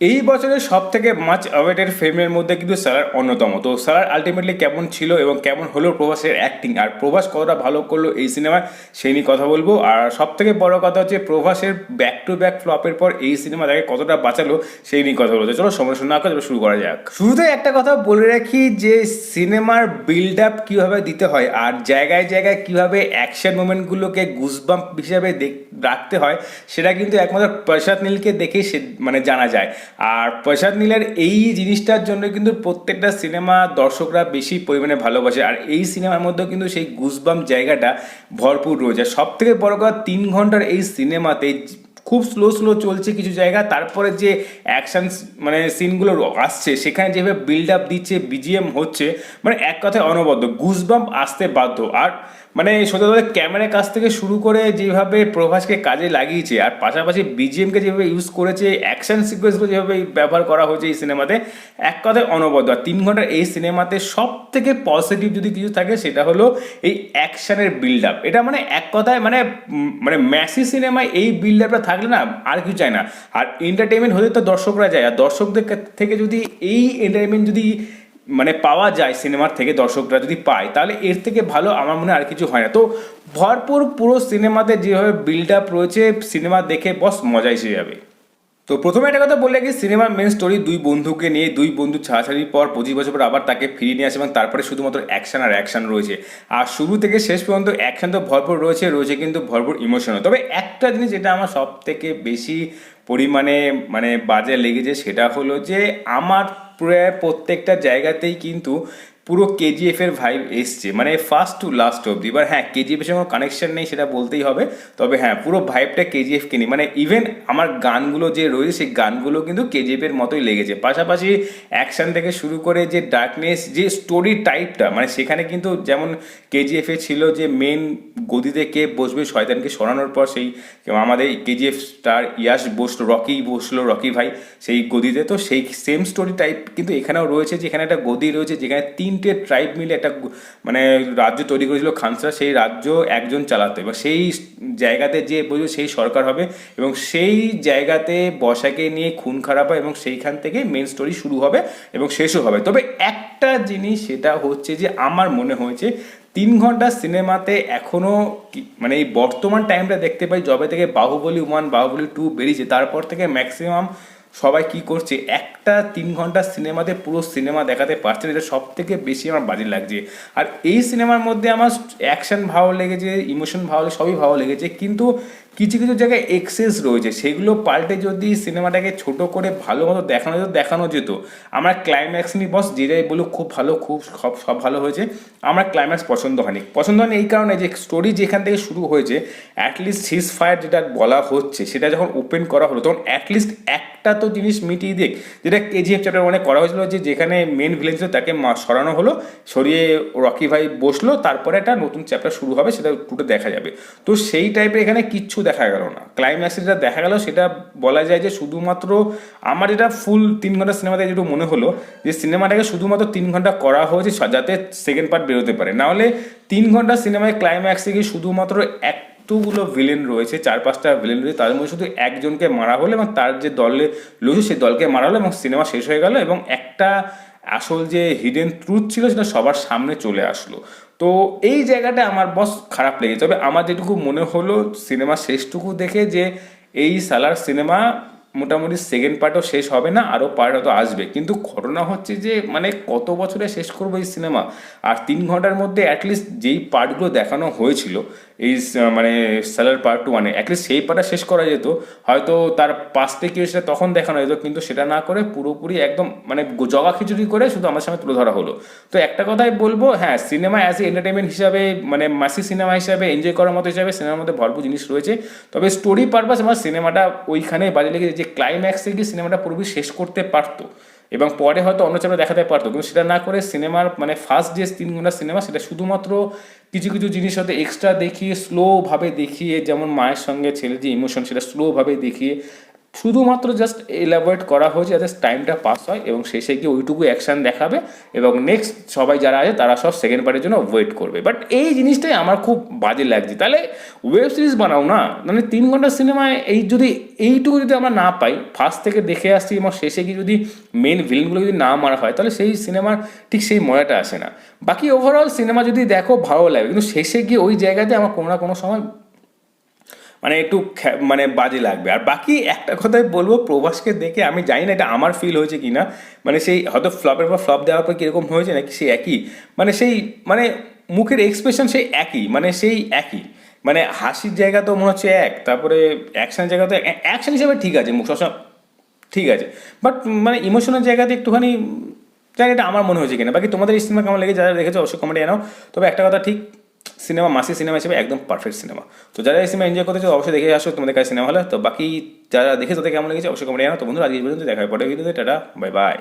এই বছরের সব থেকে মাচ অ্যাওয়েটেড ফিল্মের মধ্যে কিন্তু সালার অন্যতম। তো সালার আলটিমেটলি কেমন ছিল এবং কেমন হলো প্রভাসের অ্যাক্টিং আর প্রভাস কতটা ভালো করল এই সিনেমায় সেই নিয়ে কথা বলব। আর সব থেকে বড় কথা হচ্ছে প্রভাসের ব্যাক টু ব্যাক ফ্লপের পর এই সিনেমা তাকে কতটা বাঁচালো, সেই নিয়ে কথা বলতে চলো সমস্যা না করে শুরু করা যাক। শুরুতে একটা কথা বলে রাখি যে সিনেমার বিল্ড আপ কীভাবে দিতে হয় আর জায়গায় জায়গায় কীভাবে অ্যাকশন মোমেন্টগুলোকে গুজবাম্প হিসাবে রাখতে হয়, সেটা কিন্তু একমাত্র প্রসাদ নীলকে দেখেই সে মানে জানা যায়। আর প্রসাদ নীলের এই জিনিসটার জন্য কিন্তু প্রত্যেকটা সিনেমা দর্শকরা বেশি পরিমাণে ভালোবাসে। আর এই সিনেমার মধ্যেও কিন্তু সেই গুজবাম জায়গাটা ভরপুর রয়েছে। সব থেকে বড় কথা, তিন ঘণ্টার এই সিনেমাতে খুব স্লো স্লো চলছে কিছু জায়গা। তারপরে যে অ্যাকশন মানে সিনগুলো আসছে, সেখানে যেভাবে বিল্ড আপ দিচ্ছে বিজিএম হচ্ছে মানে এক কথায় অনবদ্য। গুজবাম্প আসতে বাধ্য। আর মানে কথা বলতে ক্যামেরার কাছ থেকে শুরু করে যেভাবে প্রভাসকে কাজে লাগিয়েছে, আর পাশাপাশি বিজিএমকে যেভাবে ইউজ করেছে অ্যাকশন সিকোয়েন্সগুলো যেভাবে ব্যবহার করা হয়েছে এই সিনেমাতে এক কথায় অনবদ্য। আর তিন ঘণ্টার এই সিনেমাতে সব থেকে পজিটিভ যদি কিছু থাকে, সেটা হলো এই অ্যাকশনের বিল্ড আপ এটা মানে এক কথায় মানে মানে ম্যাসি সিনেমায় এই বিল্ড আপটা থাকলে না আর কিছু চায় না। আর এন্টারটেনমেন্ট হলে তো দর্শকরা যায়। আর দর্শকদের থেকে যদি এই এন্টারটেনমেন্ট যদি মানে পাওয়া যায় সিনেমার থেকে দর্শকরা যদি পায়, তাহলে এর থেকে ভালো আমার মনে আর কিছু হয় না। তো ভরপুর পুরো সিনেমাতে যেভাবে বিল্ড আপ রয়েছে, সিনেমা দেখে বস মজা এসে যাবে। তো প্রথমে একটা কথা বললে কি সিনেমার মেন স্টোরি দুই বন্ধুকে নিয়ে, দুই বন্ধু ছাড়াছাড়ির পর পঁচিশ বছর পর আবার তাকে ফিরিয়ে নিয়ে আসে এবং তারপরে শুধুমাত্র অ্যাকশন আর অ্যাকশন রয়েছে। আর শুরু থেকে শেষ পর্যন্ত অ্যাকশন তো ভরপুর রয়েছে রয়েছে কিন্তু ভরপুর ইমোশনও তবে একটা জিনিস যেটা আমার সব থেকে বেশি পরিমাণে মানে বাজে লেগেছে, সেটা হলো যে আমার প্রায় প্রত্যেকটা জায়গাতেই কিন্তু পুরো কেজিএফ এর ভাইব এসছে। মানে ফার্স্ট টু লাস্ট অব্দি এবার হ্যাঁ কেজিএফ এর সঙ্গে কানেকশন নেই, সেটা বলতেই হবে। তবে হ্যাঁ পুরো ভাইবটা কেজিএফ কে নিয়ে। মানে ইভেন আমার গানগুলো যে রয়েছে, সেই গানগুলো কিন্তু কেজিএফ এর মতোই লেগেছে। পাশাপাশি অ্যাকশন থেকে শুরু করে যে ডার্কনেস যে স্টোরি টাইপটা মানে সেখানে কিন্তু যেমন কেজিএফ এ ছিল যে মেন গদিতে কে বসবে, শয়তানকে সরানোর পর সেই আমাদের কেজিএফ স্টার ইয়াস বসল, রকি বসল, রকি ভাই সেই গদিতে। তো সেই সেম স্টোরি টাইপ কিন্তু এখানেও রয়েছে, যেখানে একটা গদি রয়েছে, যেখানে তিনটে ট্রাইব মিলে একটা মানে রাজ্য তৈরি করেছিল খানসা সেই রাজ্য একজন চালাতো। এবার সেই জায়গাতে যে বলবে সেই সরকার হবে এবং সেই জায়গাতে বসাকে নিয়ে খুন খারাপ হয় এবং সেইখান থেকে মেন স্টোরি শুরু হবে এবং শেষও হবে। তবে একটা জিনিস সেটা হচ্ছে যে আমার মনে হয়েছে তিন ঘণ্টা সিনেমাতে এখনও মানে এই বর্তমান টাইমটা দেখতে পাই যবে থেকে বাহুবলী ওয়ান বাহুবলী টু বেরিয়েছে তারপর থেকে ম্যাক্সিমাম সবাই কি করছে একটা তিন ঘণ্টা সিনেমাতে পুরো সিনেমা দেখাতে পারছে না, এটা সব থেকে বেশি আমার বাজে লাগছে। আর এই সিনেমার মধ্যে আমার অ্যাকশন ভালো লেগেছে ইমোশন ভালো সবই ভালো লেগেছে কিন্তু কিছু কিছু জায়গায় এক্সেস রয়েছে। সেগুলো পাল্টে যদি সিনেমাটাকে ছোট করে ভালো মতো দেখানো যেত দেখানো যেত। আমরা ক্লাইম্যাক্স নিয়ে বস যেটাই বলুক, খুব ভালো, খুব সব সব ভালো হয়েছে। আমার ক্লাইম্যাক্স পছন্দ হয়নি। পছন্দ হয়নি এই কারণে যে স্টোরি যেখান থেকে শুরু হয়েছে অ্যাটলিস্ট সিজ ফায়ার যেটা বলা হচ্ছে, সেটা যখন ওপেন করা হলো, তখন অ্যাটলিস্ট একটা তো জিনিস মিটিয়ে দেখ যেটা কেজিএফ চ্যাপ্টার মানে করা হয়েছিল যে, যেখানে মেন ভিলেন ছিল, তাকে সরানো হলো, সরিয়ে রকি ভাই বসল, তারপরে একটা নতুন চ্যাপ্টার শুরু হবে, সেটা টুটে দেখা যাবে। তো সেই টাইপের এখানে কিচ্ছু দেখা গেল না। ক্লাইম্যাক্সে যেটা দেখা গেল সেটা বলা যায় যে শুধুমাত্র আমার যেটা ফুল তিন ঘণ্টা সিনেমাতে যেটা মনে হলো যে সিনেমাটাকে শুধুমাত্র তিন ঘণ্টা করা হয়েছে যাতে সেকেন্ড পার্ট বেরোতে পারে। নাহলে তিন ঘণ্টা সিনেমায় ক্লাইম্যাক্সে গিয়ে শুধুমাত্র এক এতগুলো ভিলেন রয়েছে, চার পাঁচটা ভিলেন রয়েছে তাদের মধ্যে শুধু একজনকে মারা হলো এবং তার যে দলে লুজু সেই দলকে মারা হলো এবং সিনেমা শেষ হয়ে গেল এবং একটা আসল যে হিডেন ট্রুথ ছিল সেটা সবার সামনে চলে আসলো। তো এই জায়গাটা আমার বস খারাপ লেগেছে। তবে আমার যেটুকু মনে হলো, সিনেমা শেষটুকু দেখে যে এই সালার সিনেমা মোটামুটি সেকেন্ড পার্টও শেষ হবে না, আরও পার্ট হয়তো আসবে। কিন্তু ঘটনা হচ্ছে যে মানে কত বছরে শেষ করব এই সিনেমা আর তিন ঘণ্টার মধ্যে অ্যাটলিস্ট যেই পার্টগুলো দেখানো হয়েছিল, এই মানে সালার পার্ট টু মানে অ্যাটলিস্ট সেই পার্টটা শেষ করা যেত। হয়তো তার পাশতে কি হয়েছে তখন দেখানো যেত, কিন্তু সেটা না করে পুরোপুরি একদম মানে জগা খিচুড়ি করে শুধু আমার সামনে তুলে ধরা হলো। তো একটা কথাই বলব হ্যাঁ সিনেমা অ্যাজ এ এন্টারটেনমেন্ট হিসাবে মানে মাসি সিনেমা হিসাবে এনজয় করার মতো হিসাবে সিনেমার মধ্যে ভরপুর জিনিস রয়েছে। তবে স্টোরি পারপাস আমার সিনেমাটা ওইখানে বাজে লেগেছে যে ক্লাইম্যাক্সে গিয়ে সিনেমাটা পুরোপুরি শেষ করতে পারতো। এবং পরে হয়তো অন্য চ্যাপ্টার দেখাতে পারতো। কিন্তু সেটা না করে সিনেমার মানে ফার্স্ট যে তিন ঘণ্টা সিনেমা সেটা শুধুমাত্র কিছু কিছু জিনিস হয়তো এক্সট্রা দেখিয়ে স্লোভাবে দেখিয়ে, যেমন মায়ের সঙ্গে ছেলে যে ইমোশন সেটা স্লোভাবে দেখিয়ে শুধুমাত্র জাস্ট এলাবোরেট করা হয়েছে যাতে টাইমটা পাস হয় এবং শেষে গিয়ে ওইটুকু অ্যাকশন দেখাবে এবং নেক্সট সবাই যারা আছে তারা সব সেকেন্ড পার্টের জন্য ওয়েট করবে। বাট এই জিনিসটাই আমার খুব বাজে লাগছে। তাহলে ওয়েব সিরিজ বানাও না। মানে তিন ঘণ্টার সিনেমায় এই যদি, এইটুকু যদি আমরা না পাই ফার্স্ট থেকে দেখে আসছি এবং শেষে গিয়ে যদি মেন ভিলেনগুলো যদি না মারা হয়, তাহলে সেই সিনেমার ঠিক সেই মজাটা আসে না। বাকি ওভারঅল সিনেমা যদি দেখো, ভালো লাগে। কিন্তু শেষে গিয়ে ওই জায়গাতে আমার কোনো না কোনো সময় মানে একটু মানে বাজে লাগবে। আর বাকি একটা কথাই বলব, প্রভাসকে দেখে আমি জানি না এটা আমার ফিল হয়েছে কি না মানে সেই হয়তো ফ্লপের পর ফ্লপ দেওয়ার পর কীরকম হয়েছে নাকি সেই একই। মানে সেই মানে মুখের এক্সপ্রেশন সেই একই মানে সেই একই। মানে হাসির জায়গা তো মনে হচ্ছে এক, তারপরে অ্যাকশনের জায়গা তো অ্যাকশন হিসাবে ঠিক আছে, মুখ সবসময় ঠিক আছে। বাট মানে ইমোশনের জায়গাতে একটুখানি, জানি এটা আমার মনে হয়েছে কিনা। বাকি তোমাদের এই সিনেমা কেমন লেগে যারা দেখেছ অবশ্যই কমেন্টে জানাও। তবে একটা কথা ঠিক সিনেমা মাসি সিনেমা হিসেবে একদম পারফেক্ট সিনেমা। তো যারা এই সিনেমা এনজয় করতে চাও, অবশ্যই দেখে আসো, তোমাদের কাছে সিনেমা হলে। তো বাকি যারা দেখে তাদের কেমন লেগেছে, অবশ্যই কমেন্ট জানো তো বন্ধুরা আজকে পর্যন্ত দেখা হয় পরে ভিডিওতে টাটা বাই বাই